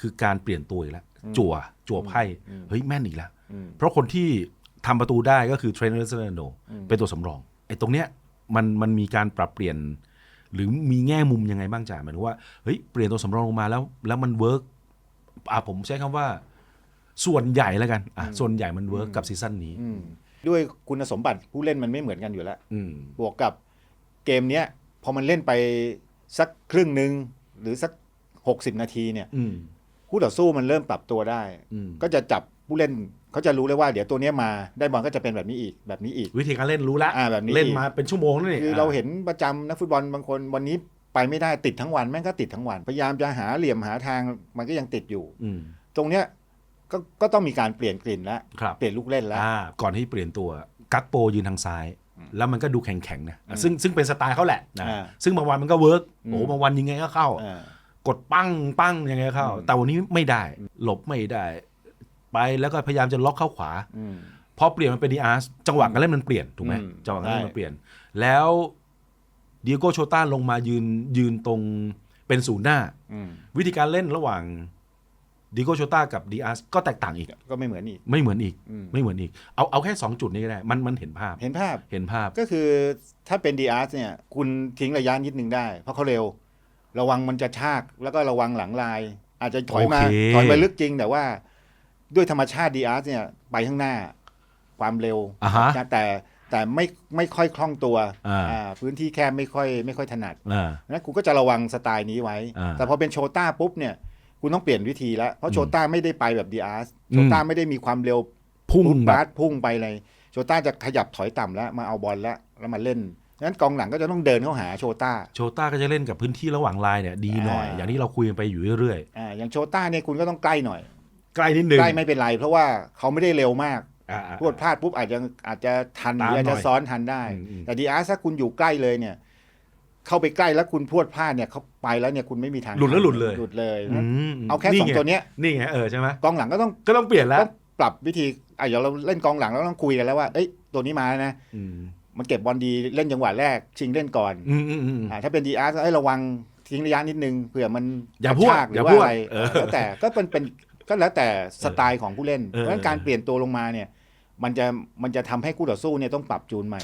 คือการเปลี่ยนตัวอีกแล้วจั่วจั่วไพ่อืมเฮ้ยแม่นอีกแล้วอืมเพราะคนที่ทำประตูได้ก็คือเทรนเนอร์เซนโนอืมเป็นตัวสำรองไอ้ตรงเนี้ยมันมันมีการปรับเปลี่ยน หรือมีแง่มุมยังไงบ้างจ่าหมายถึงว่าเฮ้ยเปลี่ยนตัวสำรองลงมาแล้ว แล้วมันเวิร์กอะผมใช้คำว่า ส่วนใหญ่แล้วกันอะส่วนใหญ่มันเวิร์กกับซีซั่นนี้อืมด้วยคุณสมบัติผู้เล่นมันไม่เหมือนกันอยู่แล้ว อืม บวกกับเกมเนี้ยพอมันเล่นไปสักครึ่งหนึ่งหรือสัก 60 นาทีเนี่ย อืม คู่ต่อสู้มันเริ่มปรับตัวได้ อืมก็จะจับผู้เล่นเขาจะรู้เลยว่าเดี๋ยวตัวเนี้ยมาได้บอลก็จะเป็นแบบนี้อีกแบบนี้อีกวิธีการเล่นรู้ละอ่าแบบนี้เล่นมาเป็นชั่วโมงแล้วนี่คือเราเห็นประจำนักฟุตบอลบางคนวันนี้ไปไม่ได้ติดทั้งวันแม่งก็ติดทั้งวัน พยายามจะหาเหลี่ยมหาทางมันก็ยังติดอยู่ อืมตรงเนี้ยก็ก็ต้องมีการเปลี่ยนกลิ่นแล้วครับ เปลี่ยนลูกเล่นแล้ว อ่าก่อนที่เปลี่ยนตัวกักโปยืนทางซ้าย แล้วมันก็ดูแข็งๆนะอืมซึ่งซึ่งเป็นสไตล์เขาแหละนะอ่าซึ่งบางวันมันก็เวิร์กอืม โอ้บางวันยังไงก็เข้า อ่า กดปั้งปั้งยังไงก็เข้า อืม แต่วันนี้ไม่ได้ หลบไม่ได้ ไปแล้วก็พยายามจะล็อกเข้าขวา อืม พอเปลี่ยนมันเป็นดีอาร์สจังหวะการเล่นมันเปลี่ยน ถูกไหมอืมจังหวะการเล่นใช่มันเปลี่ยน แล้วเดียโกโชต้าลงมายืนยืนตรงเป็นศูนย์หน้า อืมวิธีการเล่นระหว่างเดียโกโชต้ากับดีอาร์สก็แตกต่างอีก ก็ไม่เหมือนอีก ไม่เหมือนอีก อืม ไม่เหมือนอีก เอาเอาแค่สองจุดนี้ก็ได้ มันมันเห็นภาพ เห็นภาพเห็นภาพ ก็คือถ้าเป็นดีอาร์เนี่ย คุณทิ้งระยะนิดนึงได้ เพราะเขาเร็ว ระวังมันจะชากแล้วก็ระวังหลังลาย อาจจะถอยมาโอเค ถอยไปลึกจริง แต่ว่าด้วยธรรมชาติดีอาร์เนี่ยไปข้างหน้าความเร็ว อ่าฮะนะแต่แต่ไม่ไม่ค่อยคล่องตัวอ่า อ่าพื้นที่แคบไม่ค่อยไม่ค่อยถนัดอ่านะคุณก็จะระวังสไตล์นี้ไว้ อ่าแต่พอเป็นโชต้าปุ๊บเนี่ย คุณต้องเปลี่ยนวิธีแล้ว เพราะโชต้าไม่ได้ไปแบบดีอาร์อืม โชต้าไม่ได้มีความเร็วพุ่งพุทแบบบาสพุ่งไปเลย โชต้าจะขยับถอยต่ำแล้ว มาเอาบอลแล้วแล้วมาเล่น งั้นกองหลังก็จะต้องเดินเข้าหาโชต้า โชต้าก็จะเล่นกับพื้นที่ระหว่างลายเนี่ยดีหน่อย อ่า อย่างที่เราคุยกันไปอยู่เรื่อยอ่าอย่างโชต้าเนี่ยคุณก็ต้องใกล้หน่อย ๆ ใกล้นิดนึงใกล้ไม่เป็นไร เพราะว่าเขาไม่ได้เร็วมากอ่าอ่า พวดพลาดปุ๊บอาจจะอาจจะทันหตามรืออาจหน่จะอยซ้อนทันได้ อืมอืม แต่ดีอาร์ถ้าคุณอยู่ใกล้เลยเนี่ย เข้าไปใกล้แล้วคุณพรวดพลาดเนี่ยเขาไปแล้วเนี่ยคุณไม่มีทางหลุดแล้วหลุดเลยหลุดเลยอืนะมเอาแค่สองไตัวเนี้ยนี่ไงเออใช่ไหมกองหลังก็ต้องก็ต้องเปลี่ยนแล้วต้องปรับวิธีอะเดี๋ยวเราเล่นกองหลังเราต้องคุยกันแล้วว่าเอ้ยตัวนี้มาแล้วนะ อืม มันเก็บบอลดีเล่นจังหวะแรก ชิงเล่นก่อนอืมอืมอืม อ่าถ้าเป็นดีอาร์ให้ระวังทิ้งระยะนิดนึงเผื่อมันอย่าพรวดกระชกหอรืย่าอว่าพรวดอะไรเออแล้วแต่ก็เป็นเป็นก็แล้วแต่สไตล์ของผู้เล่น เออ เพราะฉะนั้นการเปลี่ยนตัวลงมาเนี่ย มันจะมันจะทำให้คู่ต่อสู้เนี่ยต้องปรับจูนใหม่